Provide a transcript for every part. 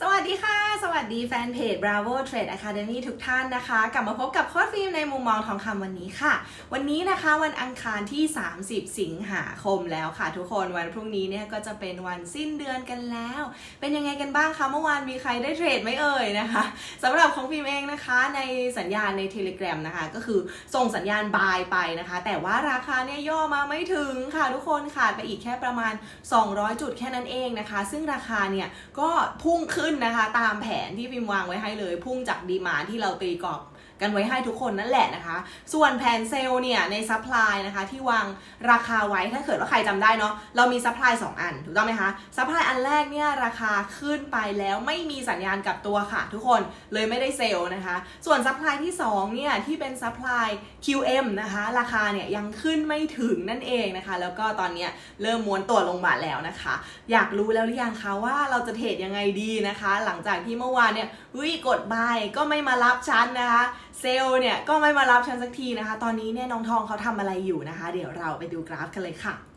สวัสดีค่ะ สวัสดีแฟนเพจ Bravo Trade Academy ทุกท่านนะคะ กลับมาพบกับโค้ดฟิล์มในมุมมองทองคำวันนี้ค่ะ วันนี้นะคะวันอังคารที่ 30 สิงหาคมแล้วค่ะ ทุกคนวันพรุ่งนี้เนี่ยก็จะเป็นวันสิ้นเดือนกันแล้ว เป็นยังไงกันบ้างคะเมื่อวานมีใครได้เทรดไหมเอ่ยนะคะสำหรับของฟิล์มเองนะคะในสัญญาณใน Telegram นะคะ ก็คือส่งสัญญาณบายไปนะคะ แต่ว่าราคาเนี่ยย่อมาไม่ถึงค่ะทุกคนขาดไปอีกแค่ประมาณ 200 จุดแค่นั้นเองนะคะ ซึ่งราคาเนี่ยก็พุ่งขึ้นึ้นนะคะ ตามแผนที่ฟิล์มวางไว้ให้เลย พุ่งจากดีมาที่เราตีกรอบกันไว้ให้ทุกคนนั่นแหละนะคะ ส่วนแผนเซลล์เนี่ยในซัพพลายนะคะที่วางราคาไว้ถ้าเกิดว่าใครจำได้เนาะเรามีซัพพลาย2อันถูกต้องไหมคะซัพพลายอันแรกเนี่ยราคาขึ้นไปแล้วไม่มีสัญญาณกลับตัวค่ะ ทุกคนเลยไม่ได้เซลล์นะคะ ส่วนซัพพลายที่2เนี่ยที่เป็นซัพพลาย QM นะคะ ราคาเนี่ยยังขึ้นไม่ถึงนั่นเองนะคะ แล้วก็ตอนเนี้ยเริ่มม้วนตัวลงมาแล้วนะคะ อยากรู้แล้วหรือยังคะว่าเราจะเทรดยังไงดีนะคะหลังจากที่เมื่อวานเนี่ยวิกดบายก็ไม่มารับชั้นนะคะ เซลล์เนี่ยก็ไม่มารับชั้นสักทีนะคะ ตอนนี้เนี่ยน้องทองเขาทำอะไรอยู่นะคะ เดี๋ยวเราไปดูกราฟกันเลยค่ะ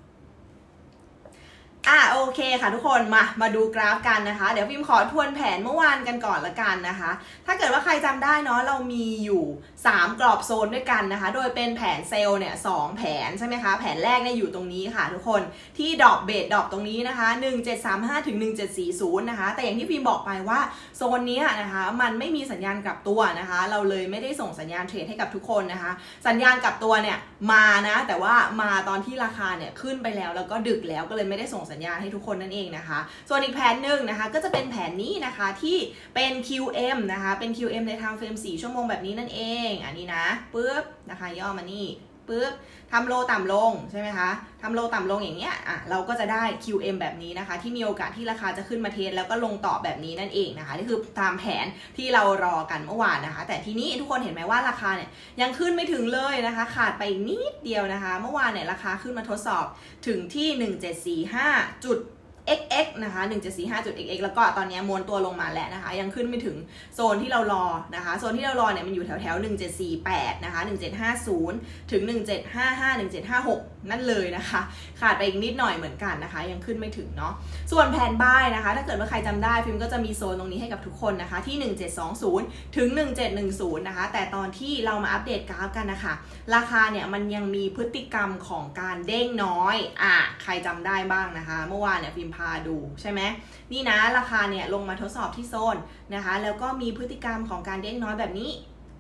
อะโอเคค่ะทุกคนมามาดูกราฟกันนะคะ เดี๋ยวฟิมขอทวนแผนเมื่อวานกันก่อนละกันนะคะ ถ้าเกิดว่าใครจำได้เนาะเรามีอยู่ 3 กรอบโซนด้วยกันนะคะ โดยเป็นแผนเซลล์เนี่ยสแผนใช่ไหมคะ แผนแรกเนี่ยอยู่ตรงนี้ค่ะ ทุกคนที่ดอกเบสดอกตรงนี้นะคะ 1735ถึง1740 นะคะ แต่อย่างที่ฟิมบอกไปว่าโซนนี้นะคะมันไม่มีสัญญาณกลับตัวนะคะ เราเลยไม่ได้ส่งสัญญาณเทรดให้กับทุกคนนะคะ สัญญาณกลับตัวเนี่ยมานะแต่ว่ามาตอนที่ราคาเนี่ยขึ้นไปแล้วแล้วก็ดึกแล้วก็เลยไม่ได้ส่งสัญญาณให้ทุกคนนั่นเองนะคะ ส่วนอีกแผนหนึ่งนะคะ ก็จะเป็นแผนนี้นะคะที่เป็น QM นะคะ เป็น QM ในทางเฟรม4ชั่วโมงแบบนี้นั่นเอง อันนี้นะปึ๊บนะคะ ย่อมานี่ ปึ๊บทำโลต่ำลงใช่ไหมคะทำโลต่ำลงอย่างเงี้ยอะเราก็จะได้ QM แบบนี้นะคะ ที่มีโอกาสที่ราคาจะขึ้นมาเทสแล้วก็ลงต่อแบบนี้นั่นเองนะคะนี่คือตามแผนที่เรารอกันเมื่อวานนะคะ แต่ทีนี้ทุกคนเห็นไหมว่าราคาเนี่ยยังขึ้นไม่ถึงเลยนะคะ ขาดไปนิดเดียวนะคะ เมื่อวานเนี่ยราคาขึ้นมาทดสอบถึงที่ 1745จุด xx นะคะ 1745.xx แล้วก็ตอนนี้ม้วนตัวลงมาแล้วนะคะ ยังขึ้นไม่ถึงโซนที่เรารอนะคะ โซนที่เรารอเนี่ยมันอยู่แถวแถว1748นะคะ1750 ถึง 1755 1756 นั่นเลยนะคะ ขาดไปอีกนิดหน่อยเหมือนกันนะคะ ยังขึ้นไม่ถึงเนาะ ส่วนแผนบ้ายนะคะ ถ้าเกิดว่าใครจำได้ฟิล์มก็จะมีโซนตรงนี้ให้กับทุกคนนะคะ ที่ 1720 ถึง 1710 นะคะ แต่ตอนที่เรามาอัปเดตกราฟกันนะคะ ราคาเนี่ยมันยังมีพฤติกรรมของการเด้งน้อย อะ ใครจำได้บ้างนะคะ เมื่อวานเนี่ยฟิล์มพาดูใช่ไหมนี่นะราคาเนี่ยลงมาทดสอบที่โซนนะคะ แล้วก็มีพฤติกรรมของการเด้งน้อยแบบนี้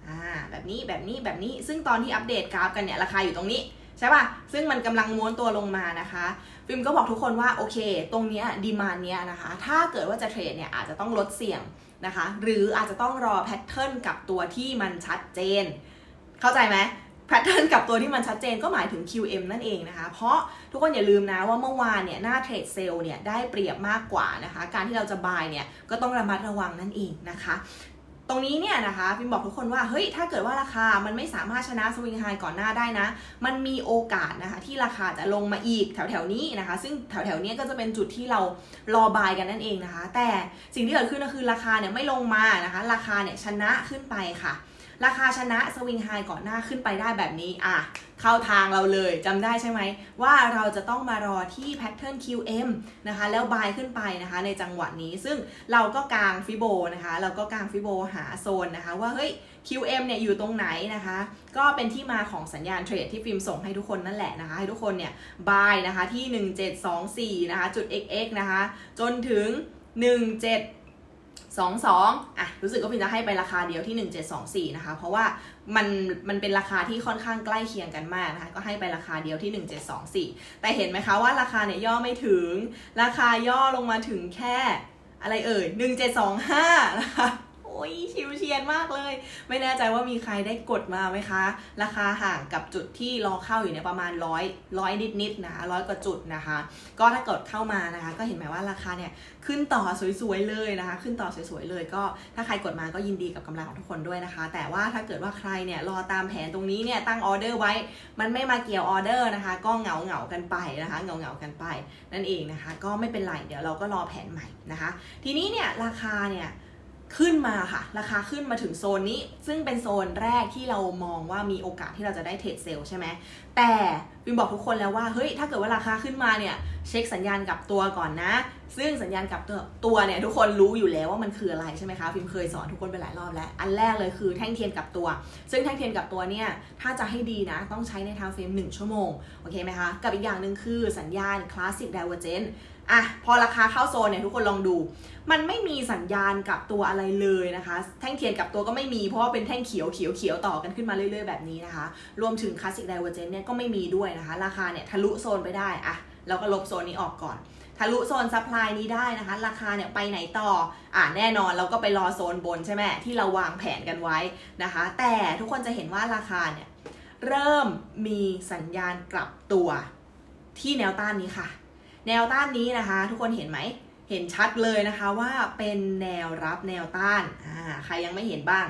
อ่าแบบนี้แบบนี้แบบนี้ซึ่งตอนที่อัปเดตกราฟกันเนี่ยราคาอยู่ตรงนี้ใช่ป่ะ ซึ่งมันกำลังม้วนตัวลงมานะคะฟิล์มก็บอกทุกคนว่าโอเค ตรงเนี้ยดีมานเนี้ยนะคะ ถ้าเกิดว่าจะเทรดเนี่ยอาจจะต้องลดเสี่ยงนะคะ หรืออาจจะต้องรอแพทเทิร์นกับตัวที่มันชัดเจน เข้าใจไหม แพทเทิร์นกับตัวที่มันชัดเจนก็หมายถึง QM นั่นเองนะคะ เพราะทุกคนอย่าลืมนะว่าเมื่อวานเนี่ยหน้าเทรดเซลล์เนี่ยได้เปรียบมากกว่านะคะ การที่เราจะบายเนี่ยก็ต้องระมัดระวังนั่นเองนะคะตรงนี้เนี่ยนะคะพิมบอกทุกคนว่าเฮ้ยถ้าเกิดว่าราคามันไม่สามารถชนะสวิงไฮก่อนหน้าได้นะ มันมีโอกาสนะคะที่ราคาจะลงมาอีกแถวๆนี้นะคะ ซึ่งแถวๆนี้ก็จะเป็นจุดที่เรารอบายกันนั่นเองนะคะ แต่สิ่งที่เกิดขึ้นก็คือราคาเนี่ยไม่ลงมานะคะ ราคาเนี่ยชนะขึ้นไปค่ะ ราคาชนะสวิงไฮก่อนหน้าขึ้นไปได้แบบนี้อะเข้าทางเราเลยจำได้ใช่ไหม ว่าเราจะต้องมารอที่แพทเทิร์น QM นะคะ แล้วบายขึ้นไปนะคะ ในจังหวะนี้ซึ่งเราก็กางฟิโบนะคะ เราก็กางฟิโบหาโซนนะคะ ว่าเฮ้ย QM เนี่ยอยู่ตรงไหนนะคะ ก็เป็นที่มาของสัญญาณเทรดที่ฟิล์มส่งให้ทุกคนนั่นแหละนะคะ ให้ทุกคนเนี่ยบายนะคะที่ 1724 นะคะจุด xx นะคะ จนถึง 17 22อะรู้สึกว่าฟิล์มจะให้ไปราคาเดียวที่ 1724นะคะ เพราะว่ามันมันเป็นราคาที่ค่อนข้างใกล้เคียงกันมากนะคะ ก็ให้ไปราคาเดียวที่ 1724 แต่เห็นไหมคะว่าราคาเนี่ยย่อไม่ถึง ราคาย่อลงมาถึงแค่อะไรเอ่ย1725นะคะโอ้ ยชิวเชียนมากเลย ไม่แน่ใจว่ามีใครได้กดมาไหมคะ ราคาห่างกับจุดที่รอเข้าอยู่เนี่ยประมาณร้อยร้อยนิดๆนะคะร้อยกว่าจุดนะคะ ก็ถ้าเกิดเข้ามานะคะ ก็เห็นไหมว่าราคาเนี่ยขึ้นต่อสวยๆเลยนะคะ ขึ้นต่อสวยๆเลย ก็ถ้าใครกดมาก็ยินดีกับกำไรของทุกคนด้วยนะคะ แต่ว่าถ้าเกิดว่าใครเนี่ยรอตามแผนตรงนี้เนี่ยตั้งออเดอร์ไว้ มันไม่มาเกี่ยวออเดอร์นะคะ ก็เหงาเหงากันไปนะคะเหงาเหงากันไป นั่นเองนะคะ ก็ไม่เป็นไรเดี๋ยวเราก็รอแผนใหม่นะคะ ทีนี้เนี่ยราคาเนี่ย ขึ้นมาค่ะ ราคาขึ้นมาถึงโซนนี้ ซึ่งเป็นโซนแรกที่เรามองว่ามีโอกาสที่เราจะได้เทรดเซลใช่ไหมแต่วิมบอกทุกคนแล้วว่าเฮ้ยถ้าเกิดว่าราคาขึ้นมาเนี่ย เช็คสัญญาณกับตัวก่อนนะ ซึ่งสัญญาณกลับตัวตัวเนี่ยทุกคนรู้อยู่แล้วว่ามันคืออะไรใช่ไหมคะฟิล์มเคยสอนทุกคนไปหลายรอบแล้ว อันแรกเลยคือแท่งเทียนกลับตัว ซึ่งแท่งเทียนกลับตัวเนี่ยถ้าจะให้ดีนะต้องใช้ในทางเฟรม1ชั่วโมงโอเคไหมคะกับอีกอย่างหนึ่งคือสัญญาณ Classic Divergent อะพอราคาเข้าโซนเนี่ยทุกคนลองดู มันไม่มีสัญญาณกลับตัวอะไรเลยนะคะ แท่งเทียนกลับตัวก็ไม่มีเพราะว่าเป็นแท่งเขียวเขียวเขียวต่อกันขึ้นมาเรื่อยๆแบบนี้นะคะ รวมถึง Classic Divergent เนี่ยก็ไม่มีด้วยนะคะ ราคาเนี่ยทะลุโซนไปได้อะเราก็ลบโซนนี้ออกก่อน ทะลุโซนซัพพลายนี้ได้นะคะ ราคาเนี่ยไปไหนต่อ อ่าแน่นอนเราก็ไปรอโซนบนใช่ไหมที่เราวางแผนกันไว้นะคะ แต่ทุกคนจะเห็นว่าราคาเนี่ยเริ่มมีสัญญาณกลับตัวที่แนวต้านนี้ค่ะ แนวต้านนี้นะคะ ทุกคนเห็นไหมเห็นชัดเลยนะคะว่าเป็นแนวรับแนวต้านอ่าใครยังไม่เห็นบ้าง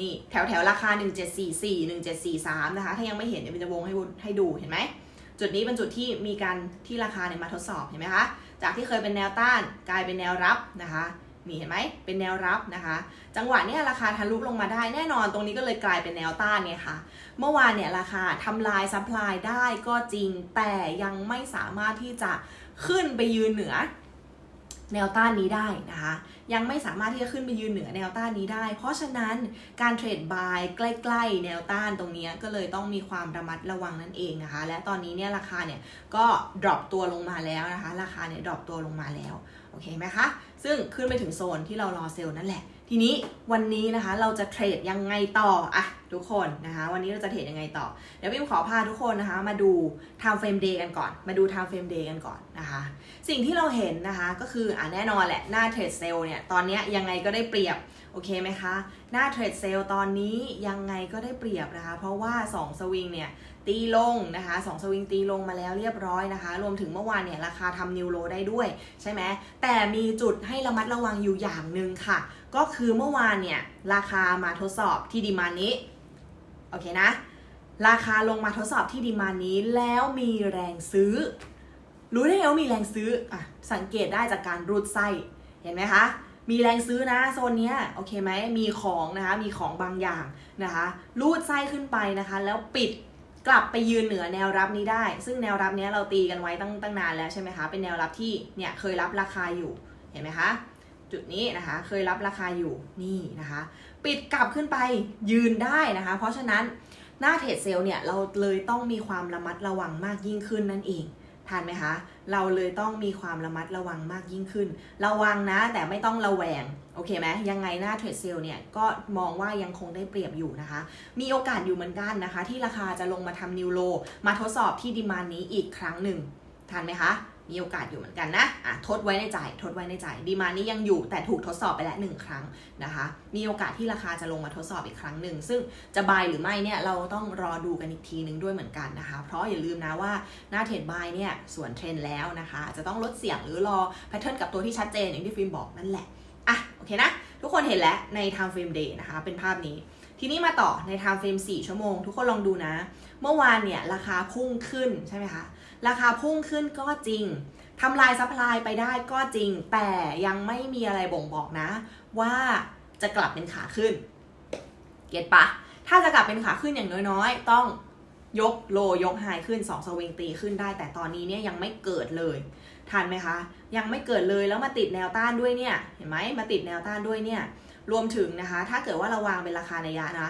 นี่แถวแถวราคา 1744 1743 นะคะ ถ้ายังไม่เห็นเดี๋ยวจะวงให้ให้ดูเห็นไหม จุดนี้เป็นจุดที่มีการที่ราคาเนี่ยมาทดสอบเห็นไหมคะจากที่เคยเป็นแนวต้านกลายเป็นแนวรับนะคะนี่เห็นไหมเป็นแนวรับนะคะ จังหวะเนี้ยราคาทะลุลงมาได้แน่นอนตรงนี้ก็เลยกลายเป็นแนวต้านไงคะเมื่อวานเนี่ยราคาทำลายซัพพลายได้ก็จริงแต่ยังไม่สามารถที่จะขึ้นไปยืนเหนือ แนวต้านนี้ได้นะคะ ยังไม่สามารถที่จะขึ้นไปยืนเหนือแนวต้านนี้ได้ เพราะฉะนั้นการเทรดบายใกล้ ๆ แนวต้านตรงนี้ก็เลยต้องมีความระมัดระวังนั่นเองนะคะ และตอนนี้เนี่ยราคาเนี่ยก็ดรอปตัวลงมาแล้วนะคะ ราคาเนี่ยดรอปตัวลงมาแล้ว โอเคไหมคะ ซึ่งขึ้นไปถึงโซนที่เรารอเซลล์นั่นแหละ ทีนี้วันนี้นะคะเราจะเทรดยังไงต่ออะทุกคนนะคะวันนี้เราจะเทรดยังไงต่อ เดี๋ยวพิมขอพาทุกคนนะคะมาดู time frame day กันก่อน มาดู time frame day กันก่อนนะคะ สิ่งที่เราเห็นนะคะก็คืออ่าแน่นอนแหละหน้าเทรดเซลล์เนี่ยตอนนี้ยยังไงก็ได้เปรียบโอเคไหมคะ หน้าเทรดเซลล์ตอนนี้ยังไงก็ได้เปรียบนะคะ เพราะว่า2สวิงเนี่ย ตีลงนะคะสองสวิงตีลงมาแล้วเรียบร้อยนะคะ รวมถึงเมื่อวานเนี่ยราคาทำนิวโลได้ด้วยใช่ไหมแต่มีจุดให้ระมัดระวังอยู่อย่างหนึ่งค่ะ ก็คือเมื่อวานเนี่ยราคามาทดสอบที่ดีมานี้โอเคนะ ราคาลงมาทดสอบที่ดีมานี้แล้วมีแรงซื้อ รู้ได้ไงว่ามีแรงซื้ออะสังเกตได้จากการรูดไส้เห็นไหมคะมีแรงซื้อนะโซนเนี้ยโอเคไหมมีของนะคะมีของบางอย่างนะคะรูดไส้ขึ้นไปนะคะ แล้วปิด กลับไปยืนเหนือแนวรับนี้ได้ ซึ่งแนวรับนี้เราตีกันไว้ตั้งตั้งนานแล้วใช่ไหมคะ เป็นแนวรับที่เนี่ยเคยรับราคาอยู่ เห็นไหมคะ จุดนี้นะคะเคยรับราคาอยู่นี่นะคะ ปิดกลับขึ้นไปยืนได้นะคะ เพราะฉะนั้นหน้าเทรดเซลล์เนี่ยเราเลยต้องมีความระมัดระวังมากยิ่งขึ้นนั่นเอง ทานไหมคะ เราเลยต้องมีความระมัดระวังมากยิ่งขึ้น ระวังนะ แต่ไม่ต้องระแวง โอเคไหมยังไงหน้าเทรดเซลเนี่ย ก็มองว่ายังคงได้เปรียบอยู่นะคะ มีโอกาสอยู่เหมือนกันนะคะ ที่ราคาจะลงมาทำนิวโล มาทดสอบที่ดีมานนี้อีกครั้งหนึ่งทานไหมคะ มีโอกาสอยู่เหมือนกันนะอะทดไว้ในใจ ทดไว้ในใจ ดีมานนี้ยังอยู่แต่ถูกทดสอบไปแล้วหนึ่งครั้งนะคะ มีโอกาสที่ราคาจะลงมาทดสอบอีกครั้งหนึ่ง ซึ่งจะบายหรือไม่เนี่ยเราต้องรอดูกันอีกทีนึงด้วยเหมือนกันนะคะ เพราะอย่าลืมนะว่าหน้าเทรดบายเนี่ยส่วนเทรนแล้วนะคะ จะต้องลดเสี่ยงหรือรอแพทเทิร์นกับตัวที่ชัดเจนอย่างที่ฟิล์มบอกนั่นแหละ อะโอเคนะ ทุกคนเห็นแล้วใน time frame day นะคะ เป็นภาพนี้ทีนี้มาต่อใน time frame 4 ชั่วโมง ทุกคนลองดูนะ เมื่อวานเนี่ยราคาพุ่งขึ้นใช่ไหมคะ ราคาพุ่งขึ้นก็จริงทำลายซัพพลายไปได้ก็จริง แต่ยังไม่มีอะไรบ่งบอกนะ ว่าจะกลับเป็นขาขึ้น เก็ตปะ ถ้าจะกลับเป็นขาขึ้นอย่างน้อยๆ ต้องยกโลยกไฮขึ้น 2 สวิงตีขึ้นได้ แต่ตอนนี้เนี่ยยังไม่เกิดเลย ทันไหมคะ ยังไม่เกิดเลยแล้วมาติดแนวต้านด้วยเนี่ย เห็นไหมมาติดแนวต้านด้วยเนี่ย รวมถึงนะคะ ถ้าเกิดว่าเราวางเป็นราคาในยะนะ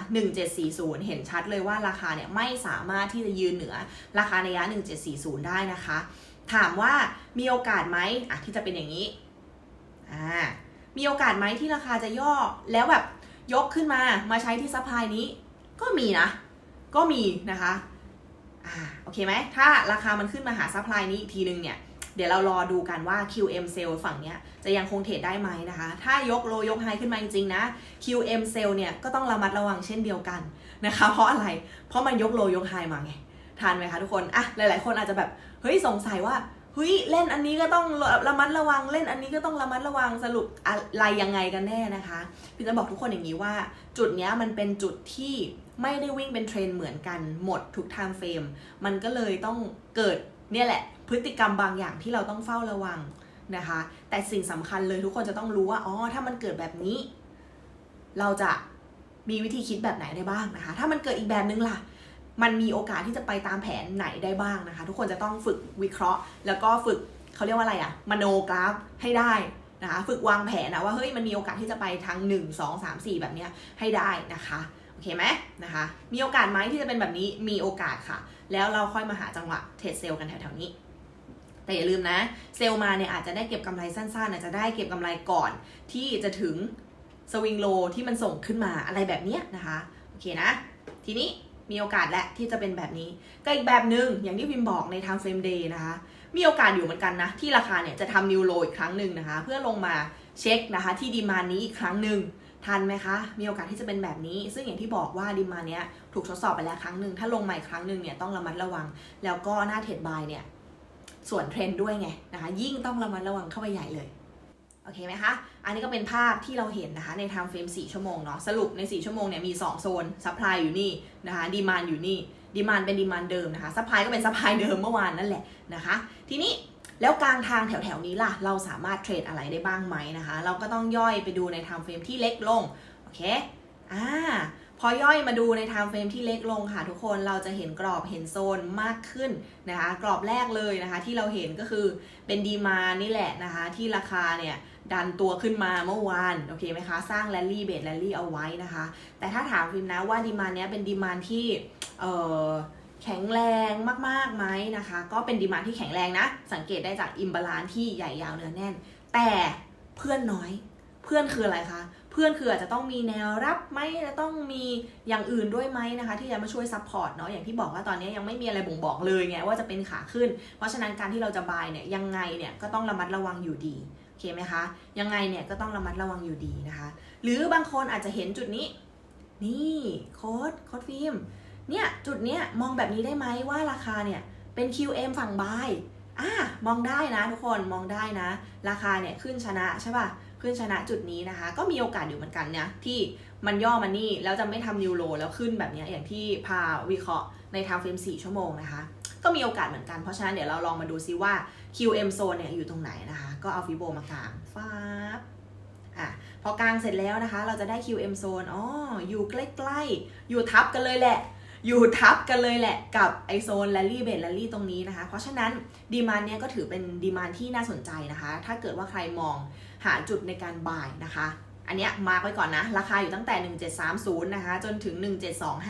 1740 เห็นชัดเลยว่าราคาเนี่ยไม่สามารถที่จะยืนเหนือราคาในยะ 1740 ได้นะคะ ถามว่ามีโอกาสไหมอะที่จะเป็นอย่างนี้อ่ามีโอกาสไหมที่ราคาจะย่อแล้วแบบยกขึ้นมามาใช้ที่ซัพพลายนี้ ก็มีนะ ก็มีนะคะอ่าโอเคไหมถ้าราคามันขึ้นมาหาซัพพลายนี้อีกทีนึงเนี่ย ดี๋ยวเรารอดูกันว่า QM sell ฝั่งเนี้ยจะยังคงเทรดได้ไหมนะคะ ถ้ายกโลยกไฮขึ้นมาจริงๆนะ QM sell เนี่ยก็ต้องระมัดระวังเช่นเดียวกันนะคะ เพราะอะไร เพราะมันยกโลยกไฮมาไงทานไหมคะทุกคนอะหลายๆ คนอาจจะแบบเฮ้ยสงสัยว่าเฮ้ยเล่นอันนี้ก็ต้องระมัดระวังเล่นอันนี้ก็ต้องระมัดระวังสรุปอะไรยังไงกันแน่นะคะพี่จะบอกทุกคนอย่างนี้ว่า จุดเนี้ยมันเป็นจุดที่ไม่ได้วิ่งเป็นเทรนเหมือนกันหมดทุก time frame มันก็เลยต้องเกิดเนี่ยแหละ พฤติกรรมบางอย่างที่เราต้องเฝ้าระวังนะคะ แต่สิ่งสำคัญเลยทุกคนจะต้องรู้ว่าอ๋อถ้ามันเกิดแบบนี้ เราจะมีวิธีคิดแบบไหนได้บ้างนะคะ ถ้ามันเกิดอีกแบบนึงล่ะ มันมีโอกาสที่จะไปตามแผนไหนได้บ้างนะคะ ทุกคนจะต้องฝึกวิเคราะห์ แล้วก็ฝึกเขาเรียกว่าอะไรอะมโนกราฟให้ได้นะคะ ฝึกวางแผนนะว่าเฮ้ยมันมีโอกาสที่จะไปทาง 1 2 3 4 แบบเนี้ยให้ได้นะคะโอเคไหมนะคะ มีโอกาสไหมที่จะเป็นแบบนี้มีโอกาสค่ะ แล้วเราค่อยมาหาจังหวะเทรดเซลล์กันแถวๆนี้ แต่อย่าลืมนะ เซลล์มาเนี่ยอาจจะได้เก็บกำไรสั้นๆอาจจะได้เก็บกำไรก่อน ที่จะถึงสวิงโลที่มันส่งขึ้นมาอะไรแบบเนี้ยนะคะ โอเคนะ ทีนี้มีโอกาสแหละที่จะเป็นแบบนี้ก็อีกแบบหนึ่งอย่างที่พิมบอกในทางเฟรมเดย์นะคะ มีโอกาสอยู่เหมือนกันนะ ที่ราคาเนี่ยจะทำนิวโลอีกครั้งหนึ่งนะคะ เพื่อลงมาเช็คนะคะ ที่ดีมานนี้อีกครั้งหนึ่งทันไหมคะ มีโอกาสที่จะเป็นแบบนี้ ซึ่งอย่างที่บอกว่าดีมานเนี้ยถูกทดสอบไปแล้วครั้งหนึ่ง ถ้าลงมาอีกครั้งหนึ่งเนี่ยต้องระมัดระวัง แล้วก็หน้าเทรดบายเนี่ย ส่วนเทรนด์ด้วยไงนะคะยิ่งต้องระมัดระวังเข้าไปใหญ่เลยโอเคไหมคะอันนี้ก็เป็นภาพที่เราเห็นนะคะในไทม์เฟรม4ชั่วโมงเนาะสรุปใน 4 ชั่วโมงเนี่ยมี 2 โซนซัพพลายอยู่นี่นะคะดีมานอยู่นี่ดีมานเป็นดีมานเดิมนะคะซัพพลายก็เป็นซัพพลายเดิมเมื่อวานนั่นแหละนะคะทีนี้แล้วกลางทางแถวๆนี้ล่ะ เราสามารถเทรดอะไรได้บ้างไหมนะคะ เราก็ต้องย่อยไปดูในไทม์เฟรมที่เล็กลง โอเค อ่า พอย่อยมาดูในไทม์เฟรมที่เล็กลงค่ะทุกคนเราจะเห็นกรอบเห็นโซนมากขึ้นนะคะ กรอบแรกเลยนะคะ ที่เราเห็นก็คือเป็นดีมานี่แหละนะคะ ที่ราคาเนี่ยดันตัวขึ้นมาเมื่อวานโอเคไหมคะ สร้างแรลลี่เบสแรลลี่เอาไว้นะคะ แต่ถ้าถามฟิล์มนะว่าดีมานเนี้ยเป็นดีมานที่เอ่อแข็งแรงมากๆไหมนะคะ ก็เป็นดีมานที่แข็งแรงนะ สังเกตได้จากอิมบาลานที่ใหญ่ยาวเนื้อแน่น แต่เพื่อนน้อย เพื่อนคืออะไรคะเพื่อนคืออาจจะต้องมีแนวรับไหมจะต้องมีอย่างอื่นด้วยไหมนะคะ ที่จะมาช่วยซัพพอร์ตเนาะอย่างที่บอกว่าตอนนี้ยังไม่มีอะไรบ่งบอกเลยไงว่าจะเป็นขาขึ้น เพราะฉะนั้นการที่เราจะบายเนี่ยยังไงเนี่ยก็ต้องระมัดระวังอยู่ดีโอเคไหมคะยังไงเนี่ยก็ต้องระมัดระวังอยู่ดีนะคะ หรือบางคนอาจจะเห็นจุดนี้ นี่โค้ดโค้ดฟิล์มเนี่ยจุดเนี้ยมองแบบนี้ได้ไหมว่าราคาเนี่ยเป็น QM ฝั่งบายอ่ามองได้นะทุกคนมองได้นะ ราคาเนี่ยขึ้นชนะใช่ป่ะ ขึ้นชนะจุดนี้นะคะ ก็มีโอกาสอยู่เหมือนกันนะที่มันย่อมานี่แล้วจะไม่ทำนิวโรแล้วขึ้นแบบนี้อย่างที่พาวิเคราะห์ในทางเฟรม4 ชั่วโมงนะคะ ก็มีโอกาสเหมือนกันเพราะฉะนั้นเดี๋ยวเราลองมาดูซิว่า QM zone เนี่ยอยู่ตรงไหนนะคะ ก็เอาฟิโบมากางฟ้าอะพอกลางเสร็จแล้วนะคะ เราจะได้ QM zone อ๋ออยู่ใกล้ๆ อยู่ทับกันเลยแหละ อยู่ทับกันเลยแหละกับไอโซนแรลลี่เบสแรลลี่ตรงนี้นะคะ เพราะฉะนั้นดีมานเนี้ยก็ถือเป็นดีมานที่น่าสนใจนะคะ ถ้าเกิดว่าใครมอง หาจุดในการบ่ายนะคะ อันเนี้ยมาไว้ก่อนนะ ราคาอยู่ตั้งแต่ 1730 นะคะ จนถึง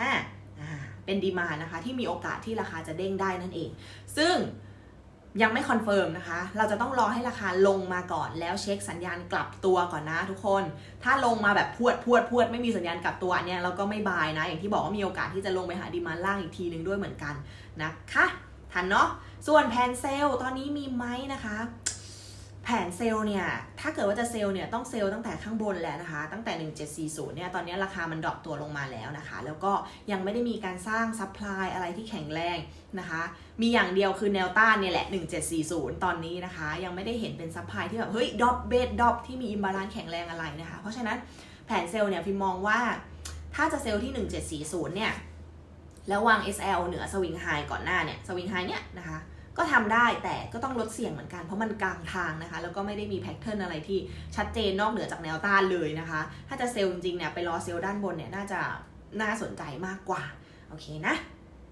1725 เป็นดีมานะคะ ที่มีโอกาสที่ราคาจะเด้งได้นั่นเอง ซึ่งยังไม่คอนเฟิร์มนะคะ เราจะต้องรอให้ราคาลงมาก่อนแล้วเช็คสัญญาณกลับตัวก่อนนะทุกคน ถ้าลงมาแบบพวดพวดพวดไม่มีสัญญาณกลับตัวอันเนี่ยเราก็ไม่บายนะ อย่างที่บอกว่ามีโอกาสที่จะลงไปหาดีมานล่างอีกทีหนึ่งด้วยเหมือนกันนะคะ ทันเนาะ ส่วนแผนเซลตอนนี้มีไหมนะคะ ผนเซลล์เนี่ย ถ้าเกิดว่าจะเซลล์เนี่ยต้องเซลล์ตั้งแต่ข้างบนแล้วนะคะ ตั้งแต่ 1740 เนี่ย ตอนนี้ราคามันดรอปตัวลงมาแล้วนะคะ แล้วก็ยังไม่ได้มีการสร้างซัพพลายอะไรที่แข็งแรงนะคะ มีอย่างเดียวคือแนวต้านเนี่ยแหละ 1740 ตอนนี้นะคะ ยังไม่ได้เห็นเป็นซัพพลายที่แบบ เฮ้ยดรอปเบสดรอปที่มีอิมบาลานซ์แข็งแรงอะไรนะคะ เพราะฉะนั้นแผนเซลล์เนี่ยฟิมมองว่า ถ้าจะเซลล์ที่ 1740 เนี่ย แล้ววาง SL เหนือสวิงไฮก่อนหน้าเนี่ย สวิงไฮเนี่ยนะคะ ก็ทำได้แต่ก็ต้องลดเสี่ยงเหมือนกันเพราะมันกลางทางนะคะ แล้วก็ไม่ได้มีแพทเทิร์นอะไรที่ชัดเจนนอกเหนือจากแนวต้านเลยนะคะ ถ้าจะเซลล์จริงเนี่ยไปรอเซลล์ด้านบนเนี่ยน่าจะน่าสนใจมากกว่า โอเคนะ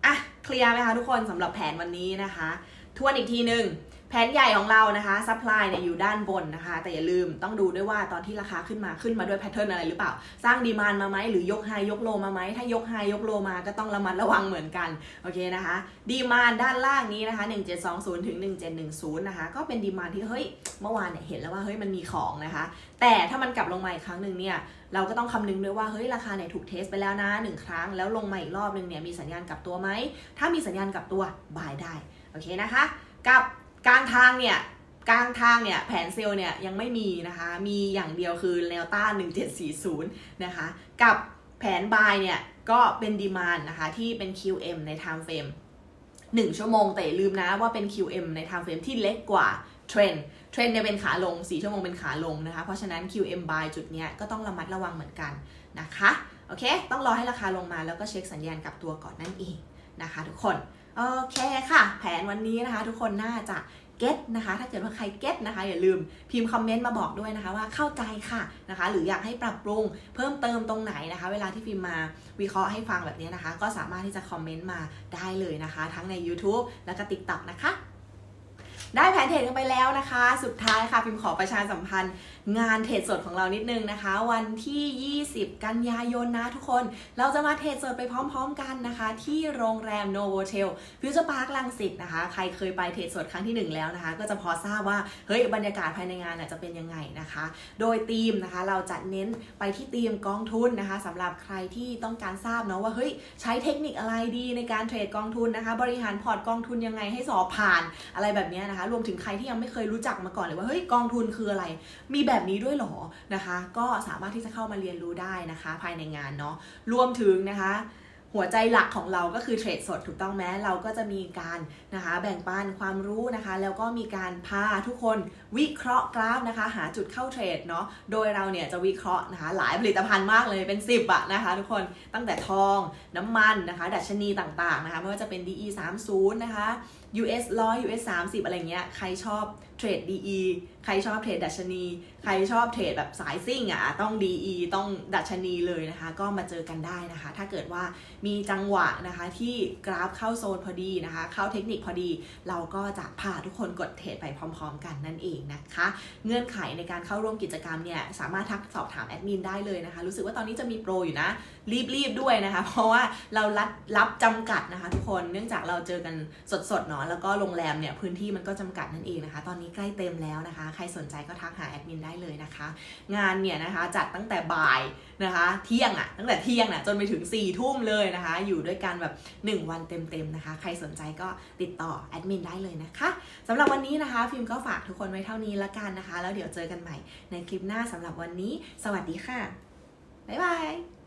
อะ เคลียร์ไหมคะทุกคนสำหรับแผนวันนี้นะคะ ทวนอีกทีหนึ่ง แผนใหญ่ของเรานะคะซัพพลายเนี่ยอยู่ด้านบนนะคะ แต่อย่าลืมต้องดูด้วยว่าตอนที่ราคาขึ้นมาขึ้นมาด้วยแพทเทิร์นอะไรหรือเปล่า สร้างดีมานมาไหมหรือยกไฮยกโลมาไหมถ้ายกไฮยกโลมาก็ต้องระมัดระวังเหมือนกันโอเคนะคะดีมานด้านล่างนี้นะคะ 1720ถึง1710นะคะก็เป็นดีมานที่เฮ้ยเมื่อวานเนี่ยเห็นแล้วว่าเฮ้ยมันมีของนะคะ แต่ถ้ามันกลับลงมาอีกครั้งหนึ่งเนี่ยเราก็ต้องคำนึงด้วยว่าเฮ้ยราคาเนี่ยถูกเทสไปแล้วนะหนึ่งครั้งแล้วลงมาอีกรอบหนึ่งเนี่ยมีสัญญาณกลับตัวไหมถ้ามีสัญญาณกลับตัวบายได้โอเคนะคะ กับ กลางทางเนี่ยกลางทางเนี่ยแผนเซลล์เนี่ยยังไม่มีนะคะ มีอย่างเดียวคือแนวต้าน 1740 นะคะ กับแผนบายเนี่ยก็เป็นดีมานนะคะที่เป็น QM ใน time frame 1 ชั่วโมงแต่ลืมนะว่าเป็น QM ใน time frame ที่เล็กกว่าเทรนเทรนเนี่ยเป็นขาลง 4 ชั่วโมงเป็นขาลงนะคะ เพราะฉะนั้น QM buy จุดเนี้ยก็ต้องระมัดระวังเหมือนกันนะคะ โอเค ต้องรอให้ราคาลงมาแล้วก็เช็คสัญญาณกลับตัวก่อนนั่นเองนะคะทุกคน โอเคค่ะ แผนวันนี้นะคะ ทุกคนน่าจะเก็ตนะคะ ถ้าเกิดว่าใครเก็ตนะคะ อย่าลืมพิมพ์คอมเมนต์มาบอกด้วยนะคะว่าเข้าใจค่ะนะคะ หรืออยากให้ปรับปรุงเพิ่มเติมตรงไหนนะคะ เวลาที่พิมพ์มาวิเคราะห์ให้ฟังแบบนี้นะคะ ก็สามารถที่จะคอมเมนต์มาได้เลยนะคะ ทั้งใน YouTube แล้วก็ TikTok นะคะ ได้แผนเทรดกันไปแล้วนะคะ สุดท้ายค่ะพิมขอประชาสัมพันธ์ งานเทรดสดของเรานิดนึงนะคะ วันที่ 20 กันยายนนะทุกคน เราจะมาเทรดสดไปพร้อม ๆ กันนะคะ ที่โรงแรมโนโวเทลฟิวเจอร์พาร์คลังสิตนะคะ ใครเคยไปเทรดสดครั้งที่ 1 แล้วนะคะ ก็จะพอทราบว่าเฮ้ยบรรยากาศภายในงานจะเป็นยังไงนะคะ โดยธีมนะคะเราจะเน้นไปที่ธีมกองทุนนะคะสำหรับใครที่ต้องการทราบเนาะว่าเฮ้ยใช้เทคนิคอะไรดีในการเทรดกองทุนนะคะ บริหารพอร์ตกองทุนยังไงให้สอบผ่านอะไรแบบนี้ยนะคะ รวมถึงใครที่ยังไม่เคยรู้จักมาก่อนเลยว่าเฮ้ยกองทุนคืออะไร มีแบบนี้ด้วยหรอนะคะ ก็สามารถที่จะเข้ามาเรียนรู้ได้นะคะ ภายในงานเนาะรวมถึงนะคะหัวใจหลักของเราก็คือเทรดสดถูกต้องไหมเราก็จะมีการนะคะแบ่งปันความรู้นะคะ แล้วก็มีการพาทุกคนวิเคราะห์กราฟนะคะ หาจุดเข้าเทรดเนาะโดยเราเนี่ยจะวิเคราะห์นะคะ หลายผลิตภัณฑ์มากเลยเป็น 10อะนะคะ ทุกคนตั้งแต่ทองน้ำมันนะคะ ดัชนีต่างๆนะคะไม่ว่าจะเป็น DE 30นะคะ US 100 US 30 อะไรเงี้ย ใครชอบเทรด DE ใครชอบเทรดดัชนี ใครชอบเทรดแบบสายซิ่งอะ ต้อง DE ต้องดัชนีเลยนะคะ ก็มาเจอกันได้นะคะ ถ้าเกิดว่ามีจังหวะนะคะที่กราฟเข้าโซนพอดีนะคะ เข้าเทคนิคพอดี เราก็จะพาทุกคนกดเทรดไปพร้อม ๆ กันนั่นเองนะคะ เงื่อนไขในการเข้าร่วมกิจกรรมเนี่ยสามารถทักสอบถามแอดมินได้เลยนะคะ รู้สึกว่าตอนนี้จะมีโปรอยู่นะ รีบๆด้วยนะคะ เพราะว่าเรารับรับจำกัดนะคะ ทุกคน เนื่องจากเราเจอกันสดๆเนาะแล้วก็โรงแรมเนี่ยพื้นที่มันก็จำกัดนั่นเองนะคะ ตอนนี้ใกล้เต็มแล้วนะคะ ใครสนใจก็ทักหาแอดมินได้เลยนะคะ งานเนี่ยนะคะจัดตั้งแต่บ่ายนะคะ เที่ยงอะ่ะตั้งแต่เที่ยงน่ะจนไปถึง4ี่ทุ่มเลยนะคะ อยู่ด้วยกันแบบ 1 วันเต็มๆนะคะ ใครสนใจก็ติดต่อแอดมินได้เลยนะคะสำหรับวันนี้นะคะฟิล์มก็ฝากทุกคนไว้เท่านี้ละกันนะคะ แล้วเดี๋ยวเจอกันใหม่ในคลิปหน้าสำหรับวันนี้ สวัสดีค่ะบ๊ายบาย